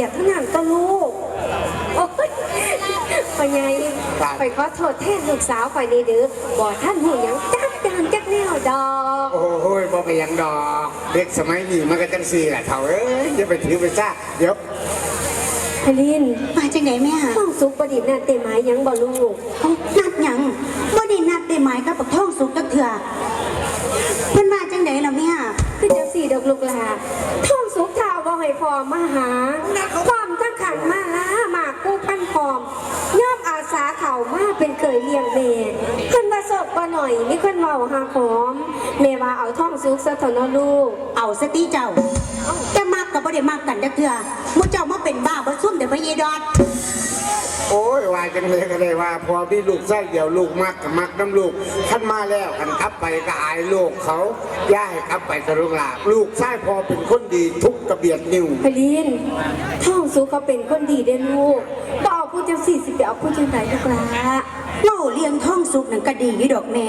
สียทั้งนั้นก็ลูกโอ้ยพ่อใหญ่ครับไปขอโทษแทนลูกสาวข่อยนี่เด้อบ่ท่านหูหยังจักจานจักแนวดอกโอ้โหบ่ไปหยังดอก เด็กสมัยนี้มันก็จังซี่แหละเฒ่าเอ้ยอย่าไปถือไปซ่าเดี๋ยวพลินมาจังไหนแม่ต้องสุกประดิษฐ์น่ะเตหมายหยังบ่ลูกเอานัดหยังบ่ได้นัดได้หมายกับบักท่องสุกจักเถื่อเพิ่นมาจังไหนล่ะแม่คือจังสี่ดอกลูกหลาท่องสุกท้าว บ่ให้พอมาหาความทั้งขันมาลาหมากกู้พันพร้อมย่อมอาสาเข้ามาเป็นเคยเลี้ยงแม่เพิ่นว่าสดบ่หน่อยมีคนเว้าหาหอมแม่ว่าเอาท่องสุกซะเถอะเนาะลูก เอาสติเจ้าจะมักกับบ่ได้มักกันจักเถื่อหมู่เจ้ามาเป็นบ้าบ่ซุ่มเดี๋ยวไปเยดอด โอ้ยว่าจังเลยก็เลยว่า พอมีลูกไส้เดียวลูกมักกับมักน้ำลูกท่านมาแล้วกันกลับไปก็อายลูกเขาย่าให้กลับไปกับลูกหลานลูกไส้พอเป็นคนดีทุกกระเบียดนิ้วพลินท่องสุกเขาเป็นคนดีเด้อลูกบ่เอาผู้จังสี่สิไปเอาผู้จังไหนลูกหลาเล่าเลี้ยงท่องสุกนั่นก็ดีอยู่ดอกแม่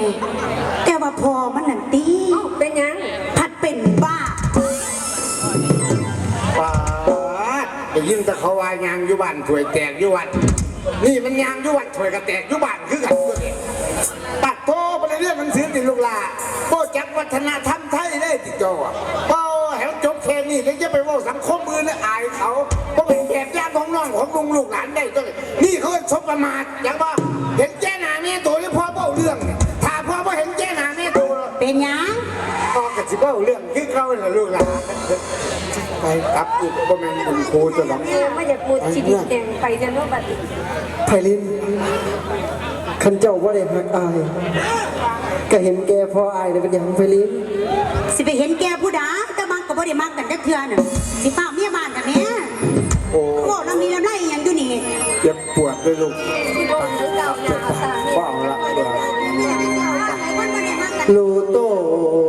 แต่ว่าพอมันนั่นตีเอ้าเป็นหยังพัดเป็นบ้าป้าดได้ยินแต่เขาว่ายางอยู่บ้านถวยแตกอยู่วัด นี่มันยางยู่วัดถวยกระแตกยู่บ้านคือกันตัวนี้ปัดโตไปเรียนหนังสือติลูกลาโบจักวัฒนธรรมไทยได้ติโจอเป้าแหวจบแค่นี้แล้วจะไปว่าสังคมมือและอายเขาเพราะเป็นแบบย่างของน้องของลุงลูกหลานได้ตัวนี้นี่เขาชบประมาทอย่างว่าเห็นแจ้หนาแม่ตัวนี่พ่อเบ้าเรื่องถ้าพ่อบ่เห็นแจ้หนาแม่ตัวเป็นยังพ่อกับสิเบ้าเรื่องคือเขาเหรอลูกหลาน ไปกลับอีกบ่แม่นคุณครูตัวหลังเออไม่อยากมุดชีวิตแดงไปจะโนบัดนี้ไพลินขันเจ้าว่าได้หักอายก็เห็นแกพออายเนี่ยเป็นอย่างไพลินสิไปเห็นแกผู้ใดแต่มักกับบ่ได้มักกันจักเถื่อน่ะสิป้าเมียบ้านน่ะแม่โอ้โอ้แล้วมีลำไรอหยังอยู่นี่เจ็บปวดด้วยลูกที่บนหรือเราเนี่ยเอาสามีว่าเอาละเดี๋ยวลูโตน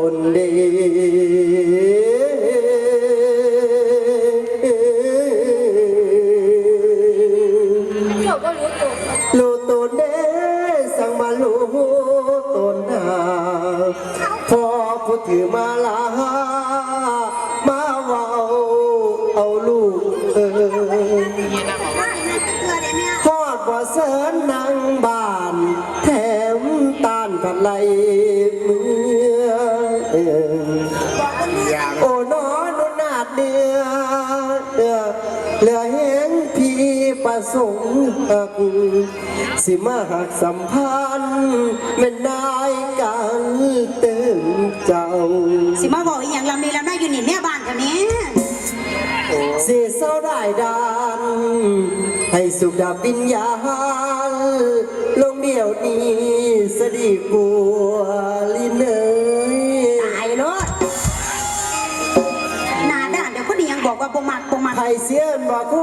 ประสงค์หักสิมาหักสัมพันธ์แม่นนายกันเติมเจ้า สิมาบอกอีหยังลำมีลำไรอยู่นี่แม่บ้านค่ะแม่สิเศร้าได้ดานให้สุขดับวิญญาณลงเดียวนี้สดีกลัวลินเอ้ยตายรถหน้าด้านเดี๋ยวคนนี้ยังบอกว่าบ่มักบ่มักไทยเสียนว่าคน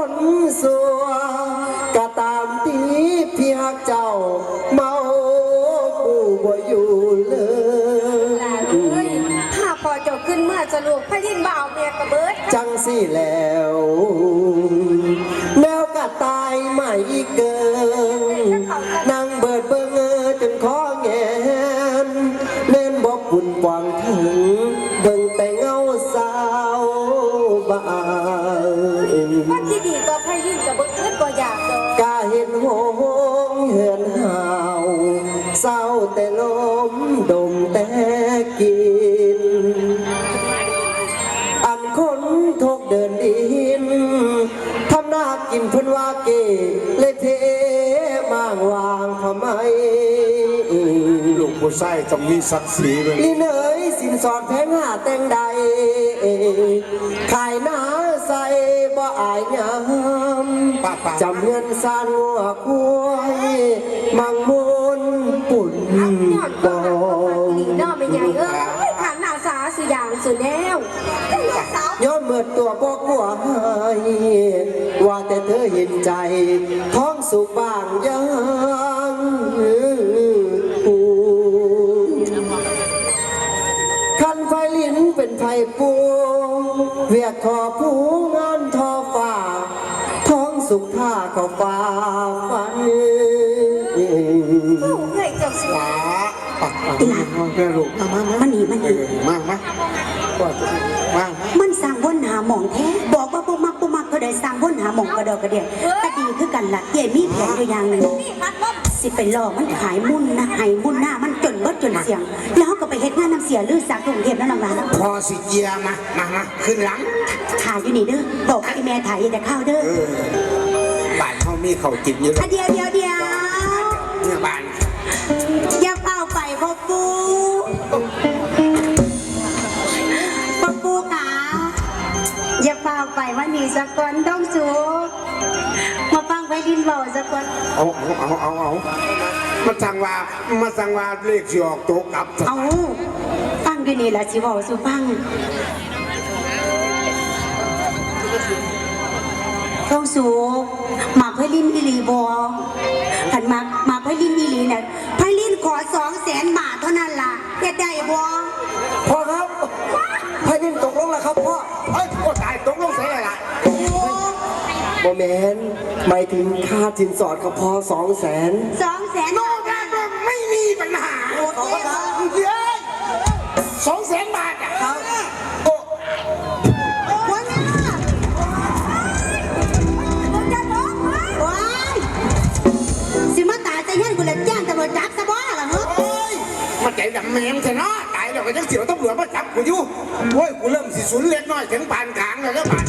ขึ้นเมื่อจะลูกพยินบ่าวเมียกระเบิด จังสิแล้ว กินเพิ่นว่าเกเลยเทมางวางทำไมลูกผู้ชายต้องมีศักดิ์ศรีเลยลีเนยสินสอดแพงหาแต่งใดขายหน้าใส่บ่อายยามป้าป้าจำเงินสานงัวควายมังมุนปุ่นยอดบก็อดีเนาะไม่ใหญ่เอ้ยขันหน้าสาสุอย่างสุดแล้วย้อนเมื่อตัวบอกลัวให้ว่าแต่เธอเห็นใจ ท้องสุกบางยังปูคันไฟลิ้นเป็นไฟปูเวียกทอผู้งานทอฝ่า ท้องสุกผ้าก็ฟ้าฟันเฮ้ยเจ้าสิป้าปักปักมาแม่ลูกมามามามันนีมันหเอนีอมามาว่าจะมามามันสั่งวนหาหมองแท้ หาหมองกระดอกกระเดียก็ดีคือกันล่ะเย่มีแผนอยู่อย่างหนึ่งสิไปหลอกมันขายมุ่นนะให้มุ่นหน้ามันจนเบิดจนเสียง แล้วเขาก็ไปเฮ็ดงานน้ำเสียลือสักกรุงเทพนั่นหลังร้านแล้วพอสิเกียร์มา มามาขึ้นหลังถ่ายอยู่นี่เด้อบอกให้แม่ถ่ายแต่ข้าวเด้อเออบ้านเขามีเขาวกินอยู่แล้อะวเดียวเดียวเดียว เป่าไปวันนี้สักก่อนต้องสูมาฟังไปดินเบาสักก่อนเอาเอาเอาเอาเอามาสั่งว่ามาสั่งว่าเลขสิออกโตกลับเอาฟังด้วยนี่แหละสิบอกสุฟังต้องสูหมากไพลินอีหลีบอผันหมากหมากไพลินอีหลีเนี่ยไพลินขอสองแสนบาทเท่านั้นล่ะเฮ็ดได้บอพ่อ โมแมนหมายถึงค่าสินสอดครับพอสองแสนสองแสนโนกาไม่มีปัญหาเย้ยสองแสนบาทอะโอ้ยสมาตายจเย็นกูเลยจ้งตำรวจจับซะบ่ล่ะเฮ้โอ้ยมาใจดำแมงใช่เนาะตายแล้วก็ยังเสียวตำรวจมาจับกูอยู่โอ้ยกูเริ่มสิสุนเล็กน้อยถึงปานกลางแล้วก็บาด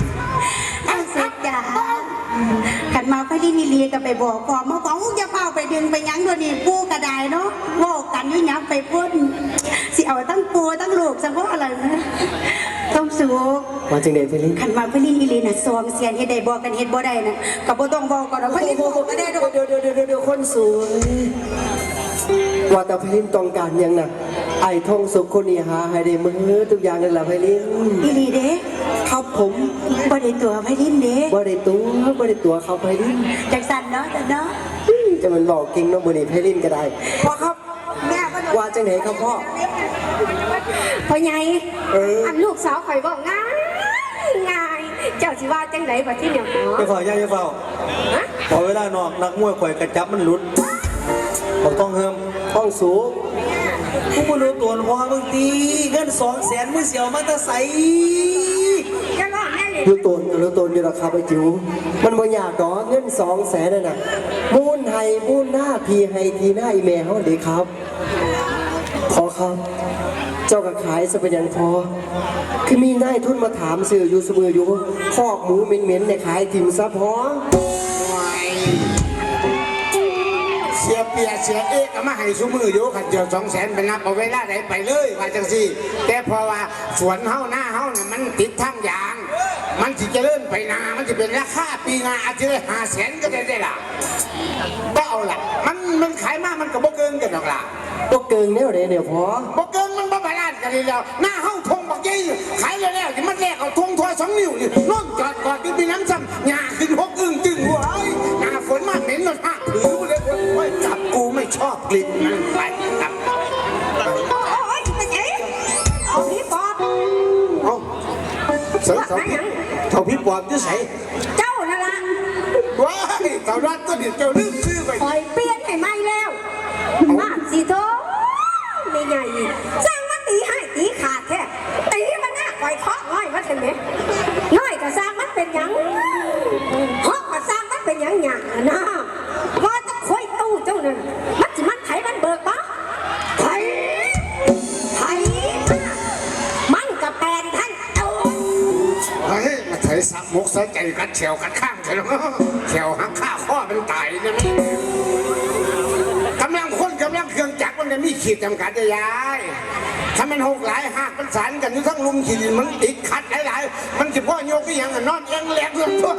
เอาสุดจ้า ขันมาไพลินอีหลีก็ไปบอกพอมาบอกอุ๊ยอย่าเฝ้าไปดึงไปหยังตัวนี้ปูกระไดเนาะโว่ากันอยุ่หยังไปพ่นสิเอาตั้งปูตั้งลูกซะบ่อะไรนะต้องสูกมาจังเดชพลินขันมาไพลินอีหลีน่ะซองเสียนเฮ็ดได้บอกกันเฮ็ดบ่ได้น่ะก็บ่ต้องบอกก่อนว่าไพลินบอกก็ได้ดอกเดี๋ยวเดี๋ยวเดี๋ยวเดี๋ยวเดี๋ยวคนสวยว่าแต่พลินต้องการหยังน่ะไอ้ทองสุขคนนี้หาให้ได้มือทุกอย่างเลยล่ะพลินอีหลีเด้ครับ ผมบ่ได้ตัวไพลินเด้บ่ได้ตัวบ่ได้ตัวเขาพลินจังสั่นเนาะจ้ะเนาะจะมันบอกเก่งเน้องมือนี่พลินก็ได้พ่อครับแม่ก็ว่าจังไหนครับพ่อพ่อใหญ่เอออัอันลูกสาวข่อยบอกง่ายง่ายเจ้าสิว่าจังไดบัดที่เนี่ยหมออย่าเฝ้าอย่าอย่าเฝ้าฮะพอเวลานอกนักมวยข่อยกระจับมันหลุดบอกต้องเฮิมห้องสูงกูบ่รู้ตัวนะเพราะว่ามึงตีเงินสองแสนมึงเสียวมาแตะใสจะ รู้ตนรู้ตนอยู่หรอกครับไอ้จิ๋วมันบ่ยากดอกเงินสองแสนนั่นะมูลไห้มูลหน้าทีให้ทีหน้าอีเมลเขาเด็กครับพอครับ เจ้าก็ขายซะเป็นย่างพอคือมีนายทุนมาถามสื่ออยู่เสมออยู่คอกหมูเหม็นๆเนี่ยขายถิ่มซะพอเสียเปียเสียเอ๊ะก็มาให้ซุมืออยู่ขันเดียวสองแสนไปนับเอาเวลาไหนไปเลยว่าจังสิแต่พอว่าสวนเฮาหน้าเฮาเนี่ยมันติดทางยาง มันสิเจริญไปนา มันจะเป็นราคาปีนาอาจจะได้ห้าแสนก็ได้ได้ล่ะก็เอาล่ะ มันมันขายมากมันก็บ่เกินกันหรอกล่ะก็เกิงแนวไหนเนี่ยพอบ่เกินมันบ่บาลานซ์กันเลยแล้ว หน้าเฮาทงบักยี่ขายแล้วๆที่มันแลกเอาทงทอยสองนิ้วนี่น้องจอดกอดอยู่ปีน้ำซ้ำหญ้าขึ้นหกอึ้งจึงหัวเอ้ยหน้าฝนมาเหม็นมันหักถือเลยโอ้ยจับกูไม่ชอบกลิ่นมันไปครับ โอ้ยไปไหนเอาพี่ปอบเอาเสยเสาพี่ เสาพี่ปอบจะใส่เจ้านั่นล่ะว้ายเสารัดก็เดี๋ยวเจ้าลืมซื้อไปปล่อยเปลี่ยนให้ไม่แล้วมาสิโต สับมกส่ใจกัดเฉียวกัดข้างใช่ไหมเฉียวหักข้าข้อมันตายนี่ยมั้ยกำลังคนกำลังเครื่องจักรมันจะมีขีดจำกัดจะยายถ้ามันหกหลายหักมันสานกันอยู่ทั้งลุมขีดมันติดขัดหลายๆมันจะพ่อโยกก็ยังนอนเองแหลกลยพ่อ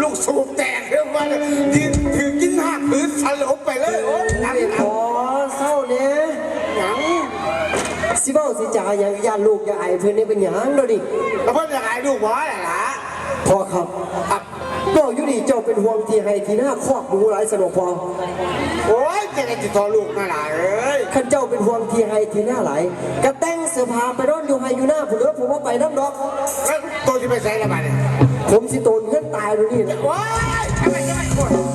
ลูกสูบแตกเรื่องว่ายืนถือกินหักพื้นสลบไปเลยโอ้ยนั่น พอเศร้าเนี่ย หยัง สิเบ้าสิจ่าอย่างญาติลูกอย่าไอายเพื่อนนี่เป็นหยังเดี๋ยวนี้แล้วเพื่อนจะขายลูกบอสล่ะพอครับครับก็อยู่นี่เจ้าเป็นห่วงที่ให้ที่หน้าคอกหมูหลายสนุกพอโอ้ยจะได้ติดต่อลูกมาหล่ะเอ้ยขันเจ้าเป็นห่วงที่ให้ที่หน้าหลายกระแต่งเสื้อผ้าไปร่อนอยู่ให้อยู่หน้าผมเด้อผมว่าไปน้ำดอก แล้วตัวที่ไปใส่ละบาดเนี่ยผมสิโตนเงินตายเลยนี่นะว้ายทำไมจะไม่คน